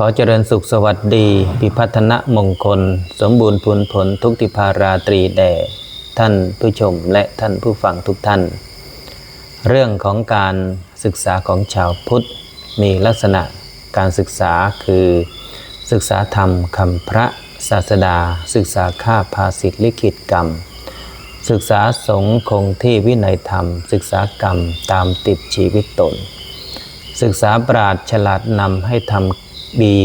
ขอเจริญสุขสวัสดี พิพัฒนมงคล สมบูรณ์ผลผลทุกติภาราตรีแด่ท่านผู้ชมและท่านผู้ฟังทุกท่าน เรื่องของการศึกษาของชาวพุทธมีลักษณะการศึกษาคือ ศึกษาธรรมคำพระศาสดา ศึกษาข้าภาสิทธิลิขิตกรรม ศึกษาสงฆ์คงที่วินัยธรรม ศึกษากรรมตามติดชีวิตตน ศึกษาปราดฉลาดนำให้ทำ ดี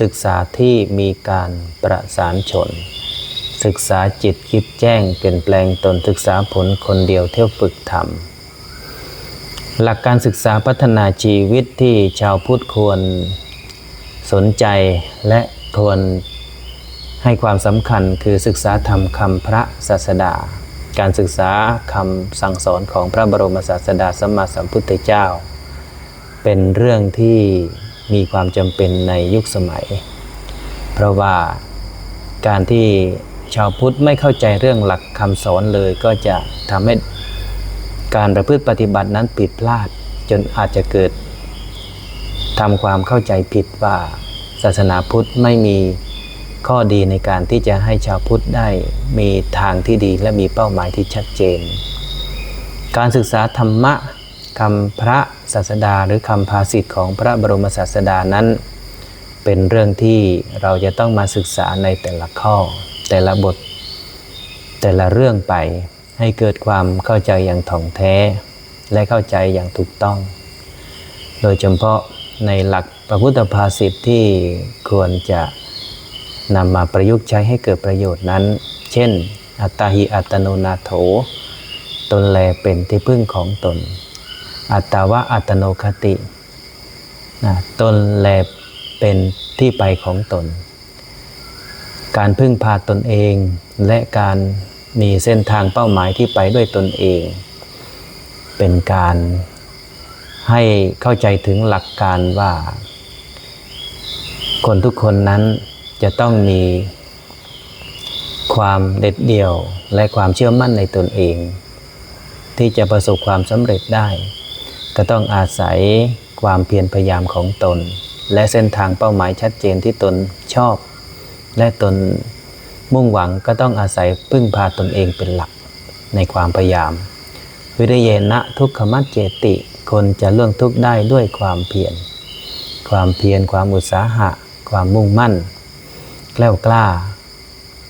ศึกษาที่มีการประสานชน ศึกษาจิตคิดแจ้งเปลี่ยนแปลงตนศึกษาผลคนเดียวเที่ยวฝึกทำหลักการศึกษาพัฒนาชีวิตที่ชาวพุทธควรสนใจและควรให้ความสำคัญคือศึกษาธรรมคำพระศาสดา การศึกษาคำสั่งสอนของพระบรมศาสดาสัมมาสัมพุทธเจ้า เป็นเรื่องที่ มีความจำเป็นในยุคสมัย เพราะว่าการที่ชาวพุทธไม่เข้าใจเรื่องหลักคำสอนเลยก็จะทำให้การประพฤติปฏิบัตินั้นผิดพลาดจนอาจจะเกิดทำความเข้าใจผิดว่าศาสนาพุทธไม่มีข้อดีในการที่จะให้ชาวพุทธได้มีทางที่ดีและมีเป้าหมายที่ชัดเจน การศึกษาธรรมะ คำพระศาสดาหรือคำภาษิตของพระบรมศาสดานั้น เป็นเรื่องที่เราจะต้องมาศึกษาในแต่ละข้อ แต่ละบท แต่ละเรื่องไปให้เกิดความเข้าใจอย่างถ่องแท้ และเข้าใจอย่างถูกต้อง โดยเฉพาะในหลักพระพุทธภาษิตที่ควรจะนำมาประยุกต์ใช้ให้เกิดประโยชน์นั้น เช่น อัตตาหิอัตโนนาโถ ตนแลเป็นที่พึ่งของตน อัตตาวะอัตโนคตินะตนแลเป็นที่ไปของตน การพึ่งพาตนเองและการมีเส้นทางเป้าหมายที่ไปด้วยตนเอง เป็นการให้เข้าใจถึงหลักการว่า คนทุกคนนั้นจะต้องมีความเด็ดเดี่ยวและความเชื่อมั่นในตนเอง ที่จะประสบความสำเร็จได้ ก็ต้องอาศัยความเพียรพยายามของตน และเส้นทางเป้าหมายชัดเจนที่ตนชอบ และตนมุ่งหวังก็ต้องอาศัยพึ่งพาตนเองเป็นหลักในความพยายาม วิริเยนะทุกขมัจเจติ คนจะล่วงทุกข์ได้ด้วยความเพียร ความเพียรความอุตสาหะ ความมุ่งมั่น แกล้วกล้า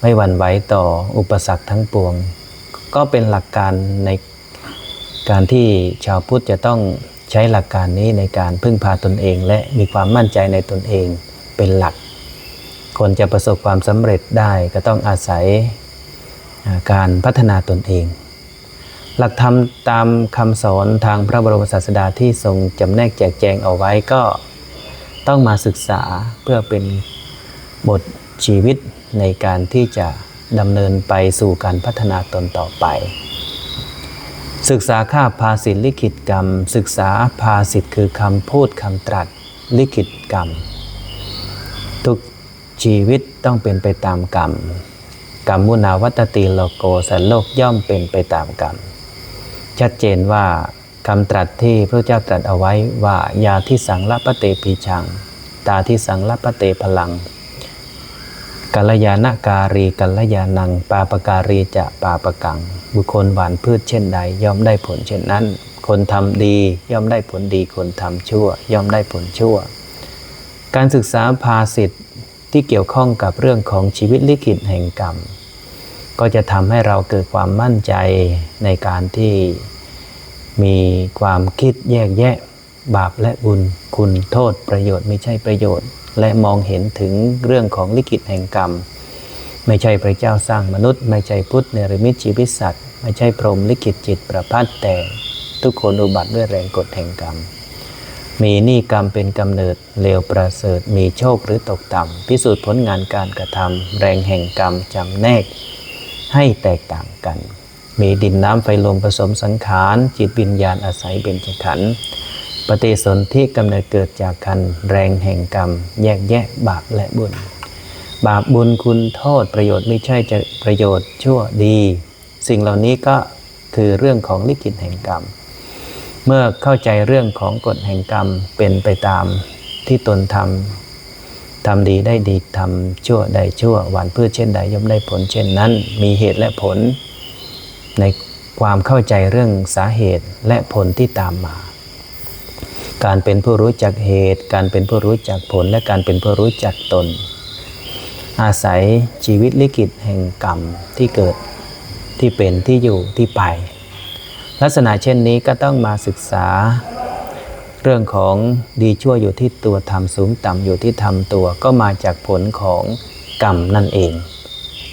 ไม่หวั่นไหวต่ออุปสรรคทั้งปวง ก็เป็นหลักการใน การที่ชาวพุทธจะต้องใช้หลักการนี้ในการพึ่งพาตนเอง และมีความมั่นใจในตนเองเป็นหลัก คนจะประสบความสำเร็จได้ก็ต้องอาศัยการพัฒนาตนเอง หลักธรรมตามคำสอนทางพระบรมศาสดาที่ทรงจำแนกแจกแจงเอาไว้ก็ต้องมาศึกษาเพื่อเป็นบทชีวิตในการที่จะดำเนินไปสู่การพัฒนาตนต่อไป ศึกษาข้าภาสิทธิลิขิตกรรม ศึกษาภาสิทธ์คือคำพูดคำตรัสลิขิตกรรม ทุกชีวิตต้องเป็นไปตามกรรมกรรมมุนาวัตติโลโกสันโลกย่อมเป็นไปตามกรรม ชัดเจนว่าคำตรัสที่พระเจ้าตรัสเอาไว้ว่ายาที่สังละปะเตปีชัง ตาที่สังละปะเตพลัง กัลยาณการีกัลยาณัง ปาปการีจะปาปกัง บุคคลหวานพืชเช่นใด ย่อมได้ผลเช่นนั้น คนทำดีย่อมได้ผลดี คนทำชั่ว ย่อมได้ผลชั่ว การศึกษาภาสิทธิ์ที่เกี่ยวข้องกับเรื่องของชีวิตลิขิตแห่งกรรม ก็จะทำให้เราเกิดความมั่นใจในการที่มีความคิดแยกแยะ บาปและบุญ คุณโทษประโยชน์ไม่ใช่ประโยชน์ และมองเห็นถึงเรื่องของลิขิตแห่งกรรม ไม่ใช่พระเจ้าสร้างมนุษย์ ไม่ใช่พุทธเนรมิตชีวิตสัตว์ไม่ใช่พรหมลิขิตจิตประพัดแต่ทุกคนอุบัติด้วยแรงกฎแห่งกรรม มีนี้กรรมเป็นกำเนิดเลวประเสริฐ มีโชคหรือตกต่ำพิสูจน์ผลงานการกระทำแรงแห่งกรรมจำแนกให้แตกต่างกัน มีดินน้ำไฟลมผสมสังขาร จิตวิญญาณอาศัยเบญจขันธ์ ปฏิสนธิกำเนิดเกิดจากกันแรงแห่งกรรม แยกแยะบาปและบุญ บาปบุญคุณโทษประโยชน์ไม่ใช่จะประโยชน์ชั่วดี สิ่งเหล่านี้ก็คือเรื่องของลิขิตแห่งกรรม เมื่อเข้าใจเรื่องของกฎแห่งกรรมเป็นไปตามที่ตนทำทำดีได้ดีทำชั่วได้ชั่วหวานพืชเช่นใดย่อมได้ผลเช่นนั้น มีเหตุและผล ในความเข้าใจเรื่องสาเหตุและผลที่ตามมา การเป็นผู้รู้จักเหตุ การเป็นผู้รู้จักผล และการเป็นผู้รู้จักตน อาศัยชีวิตลิขิตแห่งกรรมที่เกิดที่เป็นที่อยู่ที่ไป ลักษณะเช่นนี้ก็ต้องมาศึกษา เรื่องของดีชั่วอยู่ที่ตัวทำสูงต่ำอยู่ที่ทำตัวก็มาจากผลของกรรมนั่นเอง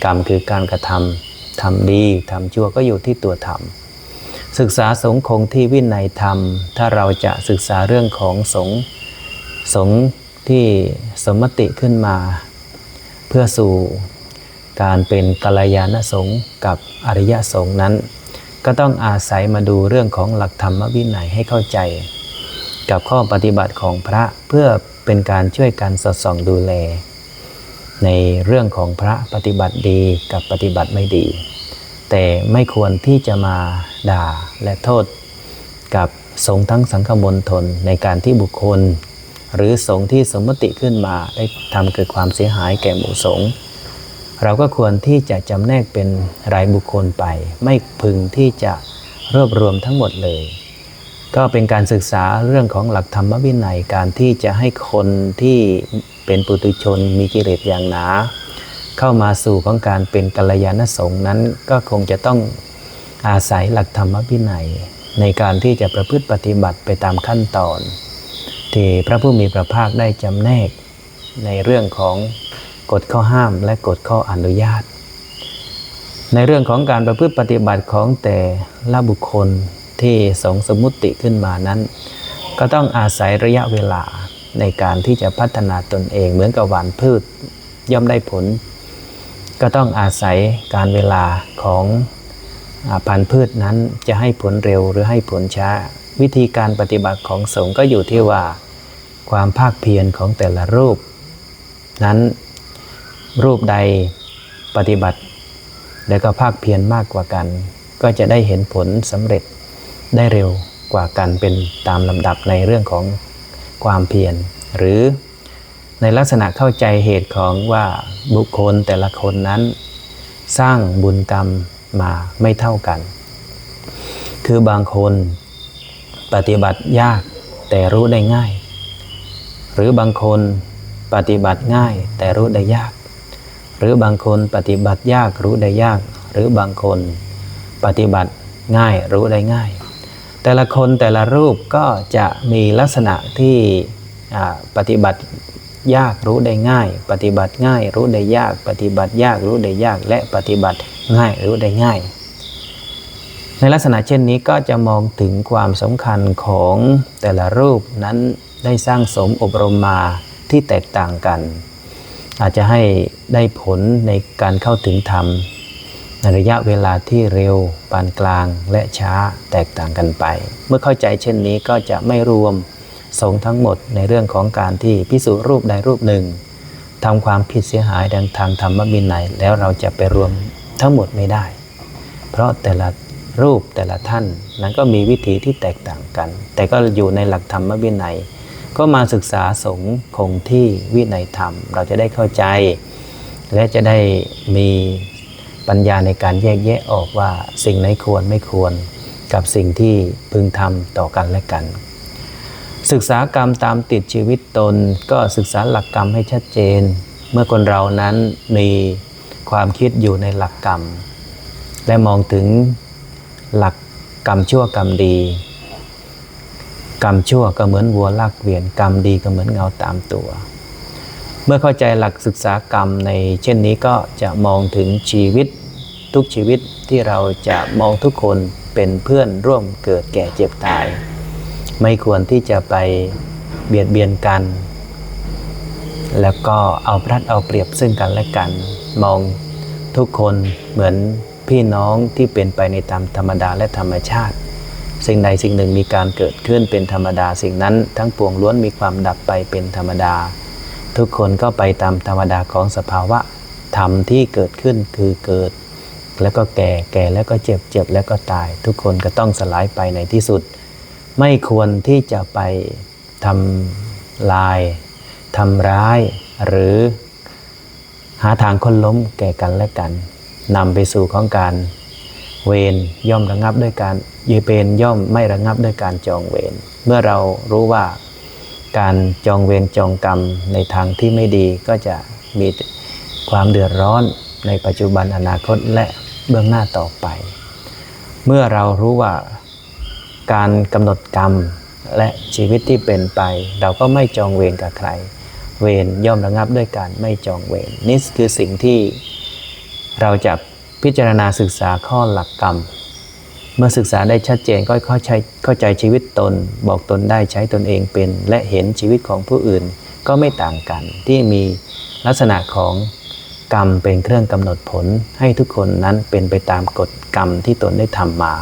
กรรมคือการกระทำทำดีทำชั่วก็อยู่ที่ตัวทำ ศึกษาสงฆ์คงที่วินัยธรรม ถ้าเราจะศึกษาเรื่องของสงฆ์สงฆ์ที่สมมติขึ้นมา เพื่อสู่การเป็นกัลยาณสงฆ์กับอริยสงฆ์นั้น ก็ต้องอาศัยมาดูเรื่องของหลักธรรมวินัยให้เข้าใจ กับข้อปฏิบัติของพระเพื่อเป็นการช่วยกันสอดส่องดูแล ในเรื่องของพระปฏิบัติดีกับปฏิบัติไม่ดี แต่ไม่ควรที่จะมาด่าและโทษกับสงฆ์ทั้งสังฆมณฑลในการที่บุคคล หรือสงฆ์ที่สมมติขึ้นมาได้ทำเกิดความเสียหายแก่หมู่สงฆ์เราก็ควรที่จะจำแนกเป็นรายบุคคลไป ไม่พึงที่จะรวบรวมทั้งหมดเลย ก็เป็นการศึกษาเรื่องของหลักธรรมวินัยการที่จะให้คนที่เป็นปุถุชนมีกิเลสอย่างหนา เข้ามาสู่ของการเป็นกัลยาณสงฆ์นั้นก็คงจะต้องอาศัยหลักธรรมวินัย ในการที่จะประพฤติปฏิบัติไปตามขั้นตอน ที่พระผู้มีพระภาคได้จำแนกในเรื่องของกฎข้อห้ามและกฎข้ออนุญาต ในเรื่องของการประพฤติปฏิบัติของแต่ละบุคคลที่สงสมมุติขึ้นมานั้น ก็ต้องอาศัยระยะเวลาในการที่จะพัฒนาตนเองเหมือนกับหวานพืชย่อมได้ผล ก็ต้องอาศัยการเวลาของพันธุ์พืชนั้นจะให้ผลเร็วหรือให้ผลช้า วิธีการปฏิบัติของสงฆ์ก็อยู่ที่ว่า ความภาคเพียรของแต่ละรูป นั้นรูปใดปฏิบัติ และก็ภาคเพียรมากกว่ากัน ก็จะได้เห็นผลสำเร็จได้เร็วกว่ากันเป็นตามลำดับในเรื่องของความเพียรหรือ ในลักษณะเข้าใจเหตุของว่าบุคคลแต่ละคนนั้น สร้างบุญกรรมมาไม่เท่ากัน คือบางคนปฏิบัติยากแต่รู้ได้ง่าย หรือบางคนปฏิบัติง่ายแต่รู้ได้ยาก หรือบางคนปฏิบัติยากรู้ได้ยาก หรือบางคนปฏิบัติง่ายรู้ได้ง่าย แต่ละคนแต่ละรูปก็จะมีลักษณะที่ปฏิบัติ ยากรู้ได้ง่าย ปฏิบัติง่าย รู้ได้ยาก ปฏิบัติยากรู้ได้ยาก และปฏิบัติง่ายรู้ได้ง่าย ในลักษณะเช่นนี้ก็จะมองถึงความสำคัญของแต่ละรูปนั้นได้สร้างสมอบรมมาที่แตกต่างกัน อาจจะให้ได้ผลในการเข้าถึงธรรมในระยะเวลาที่เร็ว ปานกลางและช้าแตกต่างกันไป เมื่อเข้าใจเช่นนี้ก็จะไม่รวม สงทั้งหมดในเรื่องของการที่พิสูจรูปใดรูปหนึ่งทำความผิดเสียหายดังทางธรรมบินไหนแล้วเราจะไปรวมทั้งหมดไม่ได้ เพราะแต่ละรูปแต่ละท่านนั้นก็มีวิธีที่แตกต่างกัน แต่ก็อยู่ในหลักธรรมวินัย ก็มาศึกษาสงคงที่วินัยธรรม เราจะได้เข้าใจ และจะได้มีปัญญาในการแยกแยะออกว่าสิ่งไหนควรไม่ควร กับสิ่งที่พึงทำต่อกันและกัน ศึกษากรรมตามติดชีวิตตน ก็ศึกษาหลักกรรมให้ชัดเจน เมื่อคนเรานั้นมีความคิดอยู่ในหลักกรรม และมองถึงหลักกรรมชั่วกรรมดี กรรมชั่วก็เหมือนวัวลากเวียนกรรมดีก็เหมือนเงาตามตัว เมื่อเข้าใจหลักศึกษากรรมในเช่นนี้ก็จะมองถึงชีวิตทุกชีวิตที่เราจะมองทุกคนเป็นเพื่อนร่วมเกิดแก่เจ็บตาย ไม่ควรที่จะไปเบียดเบียนกัน แล้วก็เอาพลัดเอาเปรียบซึ่งกันและกัน มองทุกคนเหมือนพี่น้องที่เป็นไปในตามธรรมดาและธรรมชาติ สิ่งใดสิ่งหนึ่งมีการเกิดขึ้นเป็นธรรมดาสิ่งนั้น ทั้งปวงล้วนมีความดับไปเป็นธรรมดา ทุกคนก็ไปตามธรรมดาของสภาวะธรรมที่เกิดขึ้นคือเกิด แล้วก็แก่แก่แล้วก็เจ็บเจ็บแล้วก็ตาย ทุกคนก็ต้องสลายไปในที่สุด ไม่ควรที่จะไปทำลายทำร้าย หรือหาทางค้นล้มแก่กันและกันนำไปสู่ของการเวรย่อมระงับด้วยการยืเปนย่อมไม่ระงับด้วยการจองเวรเมื่อเรารู้ว่าการจองเวรจองกรรมในทางที่ไม่ดีก็จะมีความเดือดร้อนในปัจจุบันอนาคตและเบื้องหน้าต่อไป เมื่อเรารู้ว่า การกำหนดกรรมและชีวิตที่เป็นไป เราก็ไม่จองเวรกับใคร เวรย่อมระงับด้วยการไม่จองเวรนี่คือสิ่งที่เราจะพิจารณาศึกษาข้อหลักกรรม เมื่อศึกษาได้ชัดเจนก็เข้าใจเข้าใจชีวิตตน บอกตนได้ใช้ตนเองเป็น และเห็นชีวิตของผู้อื่นก็ไม่ต่างกัน ที่มีลักษณะของกรรมเป็นเครื่องกำหนดผลให้ทุกคนนั้นเป็นไปตามกฎกรรมที่ตนได้ทำมา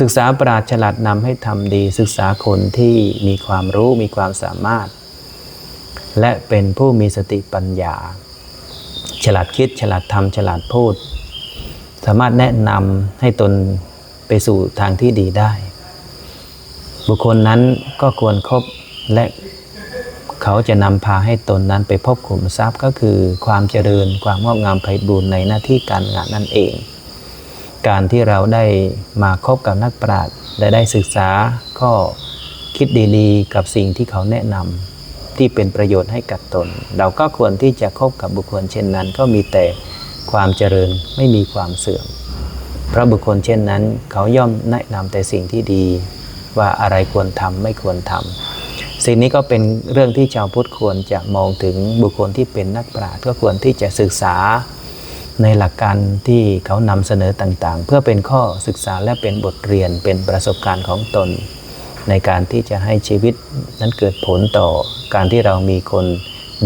ศึกษาปราชฉลาดนำให้ทำดี ศึกษาคนที่มีความรู้มีความสามารถ และเป็นผู้มีสติปัญญา ฉลาดคิด ฉลาดทำฉลาดพูด สามารถแนะนำให้ตนไปสู่ทางที่ดีได้ บุคคลนั้นก็ควรครบและเขาจะนำพาให้ตนนั้นไปพบขุมทรัพย์ก็คือความเจริญความงอกงามไพบูรณ์ในหน้าที่การงานนั่นเอง การที่เราได้มาคบกับนักปราชญ์และได้ศึกษาข้อคิดดีๆ กับสิ่งที่เขาแนะนำที่เป็นประโยชน์ให้กับตน เราก็ควรที่จะคบกับบุคคลเช่นนั้น ก็มีแต่ความเจริญไม่มีความเสื่อม เพราะบุคคลเช่นนั้น เขาย่อมแนะนำแต่สิ่งที่ดี ว่าอะไรควรทำไม่ควรทำสิ่งนี้ก็เป็นเรื่องที่ชาวพุทธควรจะมองถึงบุคคลที่เป็นนักปราชญ์ก็ควรที่จะศึกษา ในหลักการที่เขานำเสนอต่างๆ เพื่อเป็นข้อศึกษาและเป็นบทเรียนเป็นประสบการณ์ของตน ในการที่จะให้ชีวิตนั้นเกิดผลต่อการที่เรามีคน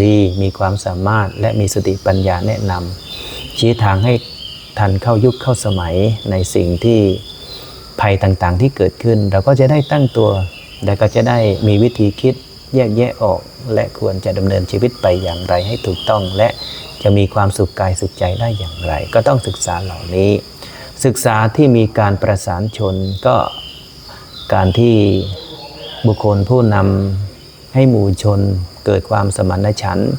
ดี มีความสามารถและมีสติปัญญาแนะนำชี้ทางให้ทันเข้ายุคเข้าสมัยในสิ่งที่ภัยต่างๆ ที่เกิดขึ้น เราก็จะได้ตั้งตัวและก็จะได้มีวิธีคิดแยกแยะออก และควรจะดำเนินชีวิตไปอย่างไรให้ถูกต้องและ จะมีความสุขกายสุขใจได้อย่างไร ก็ต้องศึกษาเหล่านี้ ศึกษาที่มีการประสานชนก็การที่บุคคลผู้นำให้หมู่ชน เกิดความสมานฉันท์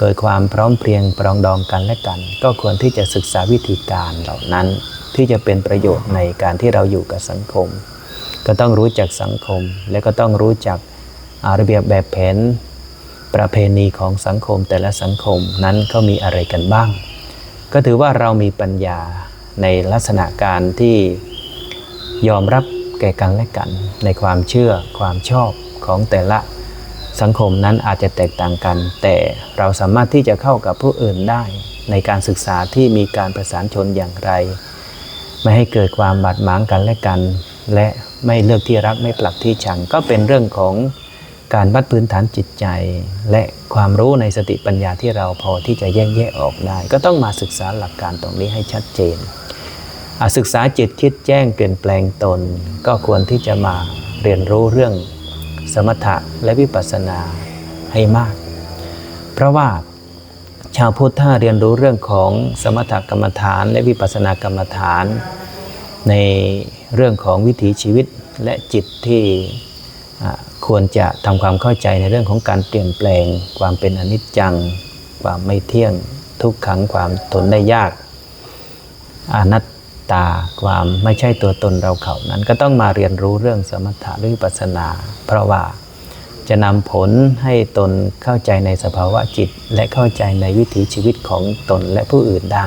เกิดความพร้อมเพรียงปรองดองกันและกัน ก็ควรที่จะศึกษาวิธีการเหล่านั้น ที่จะเป็นประโยชน์ในการที่เราอยู่กับสังคม ก็ต้องรู้จักสังคม และก็ต้องรู้จักระเบียบแบบแผน ประเพณีของสังคมแต่ละสังคมนั้นเขามีอะไรกันบ้าง ก็ถือว่าเรามีปัญญาในลักษณะการที่ยอมรับแก่กันและกัน ในความเชื่อความชอบของแต่ละสังคมนั้นอาจจะแตกต่างกัน แต่เราสามารถที่จะเข้ากับผู้อื่นได้ ในการศึกษาที่มีการประสานชนอย่างไร ไม่ให้เกิดความบาดหมางกันและกัน และไม่เลือกที่รักไม่ปลักที่ชังก็เป็นเรื่องของ การวัดพื้นฐานจิตใจ และความรู้ในสติปัญญาที่เราพอที่จะแยกแยะออกได้ ก็ต้องมาศึกษาหลักการตรงนี้ให้ชัดเจน ศึกษาจิตคิดแจ้งเปลี่ยนแปลงตน ก็ควรที่จะมาเรียนรู้เรื่องสมถะและวิปัสสนาให้มาก เพราะว่าชาวพุทธถ้าเรียนรู้เรื่องของสมถกรรมฐาน และวิปัสสนากรรมฐาน ในเรื่องของวิถีชีวิตและจิตที่ ควรจะทำความเข้าใจในเรื่องของการเปลี่ยนแปลง ความเป็นอนิจจัง ความไม่เที่ยง ทุกขังความทนได้ยาก อนัตตาความไม่ใช่ตัวตนเราเขานั้น ก็ต้องมาเรียนรู้เรื่องสมถะหรือปัสสนา เพราะว่าจะนำผลให้ตนเข้าใจในสภาวะจิต และเข้าใจในวิถีชีวิตของตนและผู้อื่นได้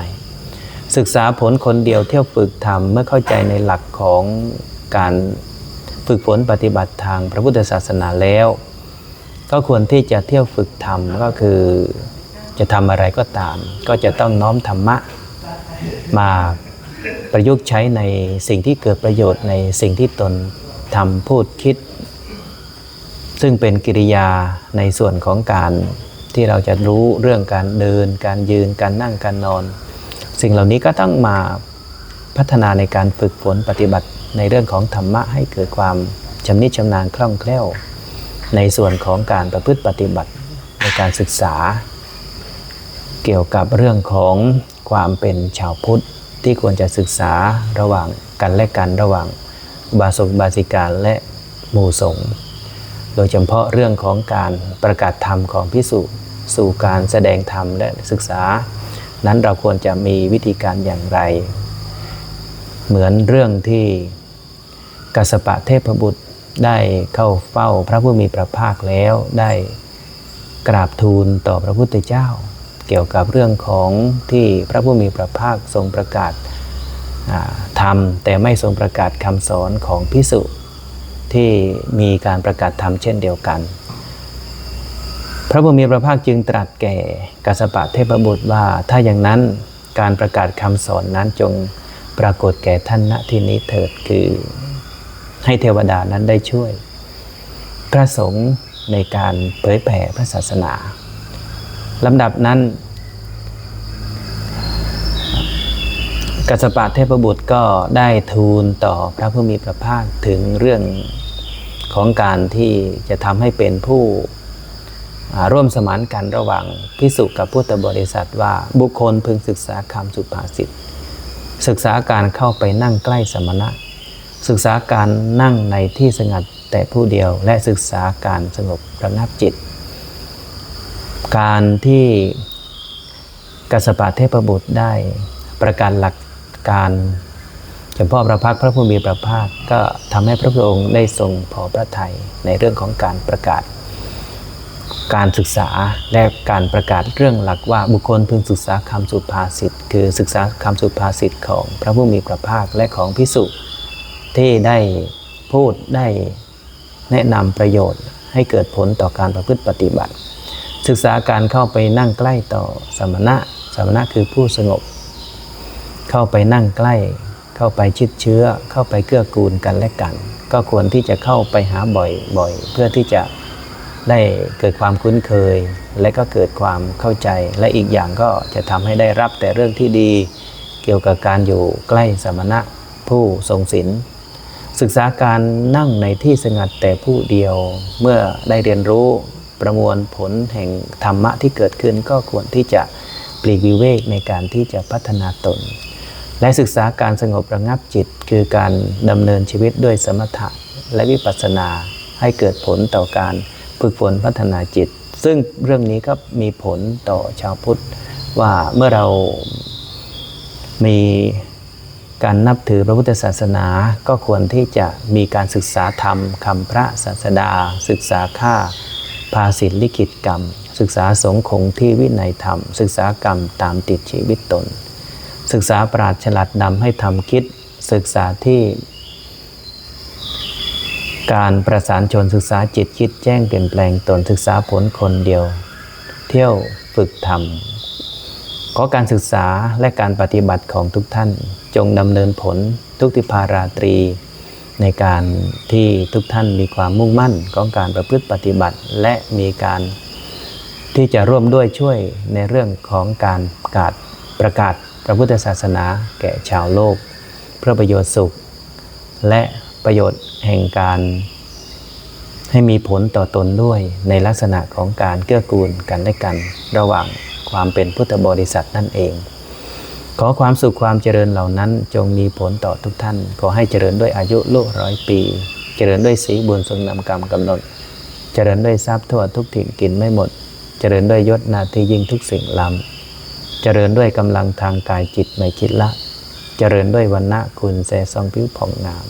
ศึกษาผลคนเดียวเที่ยวฝึกทำเมื่อเข้าใจในหลักของการ ฝึกฝนปฏิบัติทางพระพุทธศาสนาแล้ว ก็ควรที่จะเที่ยวฝึกทำก็คือจะทำอะไรก็ตาม ก็จะต้องน้อมธรรมะมาประยุกต์ใช้ในสิ่งที่เกิดประโยชน์ในสิ่งที่ตนทำพูดคิด ซึ่งเป็นกิริยาในส่วนของการที่เราจะรู้เรื่องการเดิน การยืนการนั่งการนอน สิ่งเหล่านี้ก็ต้องมาพัฒนาในการฝึกฝนปฏิบัติ ในเรื่องของธรรมะให้เกิดความชำนิชำนาญคล่องแคล่ว ในส่วนของการประพฤติปฏิบัติในการศึกษา เกี่ยวกับเรื่องของความเป็นชาวพุทธที่ควรจะศึกษาระหว่างกันและกันระหว่างบาศกบาสิกาและหมู่สงฆ์โดยเฉพาะเรื่องของการประกาศธรรมของพิสุสู่การแสดงธรรมและศึกษา นั้นเราควรจะมีวิธีการอย่างไร เหมือนเรื่องที่ กัสปะเทพบุตรได้เข้าเฝ้าพระผู้มีพระภาคแล้วได้กราบทูลต่อพระพุทธเจ้า เกี่ยวกับเรื่องของที่พระผู้มีพระภาคทรงประกาศธรรมแต่ไม่ทรงประกาศคำสอนของพิสุที่มีการประกาศธรรมเช่นเดียวกัน พระผู้มีพระภาคจึงตรัสแก่กัสสปะเทพบุตรว่าถ้าอย่างนั้นการประกาศคำสอนนั้นจงปรากฏแก่ท่านณที่นี้เถิดคือ ให้เทวดานั้นได้ช่วย พระสงฆ์ในการเผยแผ่พระศาสนาลำดับนั้น กัสปะเทพบุตรก็ได้ทูลต่อพระผู้มีพระภาคถึงเรื่องของการที่จะทำให้เป็นผู้ร่วมสมานกันระหว่างพิสุกับพุทธบริษัทว่าบุคคลพึงศึกษาคำสุภาษิตศึกษาการเข้าไปนั่งใกล้สมณะ ศึกษาการนั่งในที่สงัดแต่ผู้เดียวและศึกษาการสงบระงับจิต การที่กสปะเทพบุตรได้ประกาศหลักการเฉพาะพระพักพระผู้มีพระภาคก็ทำให้พระพุทธองค์ได้ทรงพอพระทัยในเรื่องของการประกาศ การศึกษาและการประกาศเรื่องหลักว่าบุคคลพึงศึกษาคำสุภาษิตคือศึกษาคำสุภาษิตของพระผู้มีพระภาคและของพิสุ ที่ได้พูดได้แนะนำประโยชน์ให้เกิดผลต่อการประพฤติปฏิบัติ ศึกษาการเข้าไปนั่งใกล้ต่อสมณะสมณะคือผู้สงบ เข้าไปนั่งใกล้ เข้าไปชิดเชื้อ เข้าไปเกื้อกูลกันและกัน ก็ควรที่จะเข้าไปหาบ่อยบ่อยเพื่อที่จะได้เกิดความคุ้นเคย และก็เกิดความเข้าใจ และอีกอย่างก็จะทำให้ได้รับแต่เรื่องที่ดี เกี่ยวกับการอยู่ใกล้สมณะผู้ทรงศีล ศึกษาการนั่งในที่สงัดแต่ผู้เดียว เมื่อได้เรียนรู้ประมวลผลแห่งธรรมะที่เกิดขึ้นก็ควรที่จะปลีกวิเวกในการที่จะพัฒนาตน และศึกษาการสงบระงับจิต คือการดำเนินชีวิตด้วยสมถะและวิปัสสนาให้เกิดผลต่อการฝึกฝนพัฒนาจิต ซึ่งเรื่องนี้ก็มีผลต่อชาวพุทธว่าเมื่อเรามี การนับถือพระพุทธศาสนาก็ควรที่จะมีการศึกษาธรรมคำพระศาสดา ศึกษาค่าภาสิทธิลิขิตกรรม ศึกษาสงฆ์คงที่วินัยธรรม ศึกษากรรมตามติดชีวิตตน ศึกษาปราชฉลัดนำให้ทำคิด ศึกษาที่การประสานชนศึกษาจิตคิดแจ้งเปลี่ยนแปลงตนศึกษาผลคนเดียว เที่ยวฝึกทำ ขอการศึกษาและการปฏิบัติของทุกท่านจงดำเนินผลทุกติภาราตรี ในการที่ทุกท่านมีความมุ่งมั่นของการประพฤติปฏิบัติ และมีการที่จะร่วมด้วยช่วยในเรื่องของการประกาศประกาศพระพุทธศาสนาแก่ชาวโลก เพื่อประโยชน์สุข และประโยชน์แห่งการ ให้มีผลต่อตนด้วยในลักษณะของการเกื้อกูลกันและกันระหว่าง ความเป็นพุทธบริษัทนั่นเอง ขอความสุขความเจริญเหล่านั้นจงมีผลต่อทุกท่าน ขอให้เจริญด้วยอายุโลกร้อยปี เจริญด้วยสีบุญทรงนำกรรมกำหนด เจริญด้วยทรัพย์ทั่วทุกถิ่นกินไม่หมด เจริญด้วยยศนาทียิ่งทุกสิ่งล้ำเจริญด้วยกำลังทางกายจิตไม่คิดละ เจริญด้วยวันณะคุณแสซองผิวผ่องงาม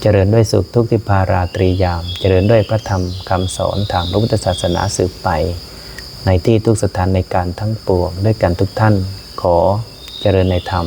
เจริญด้วยสุขทุกทิพาราตรียาม เจริญด้วยพระธรรมคำสอนทางพระพุทธศาสนาสืบไป ในที่ทุกสถานในการทั้งปวงด้วยกันทุกท่านขอเจริญในธรรม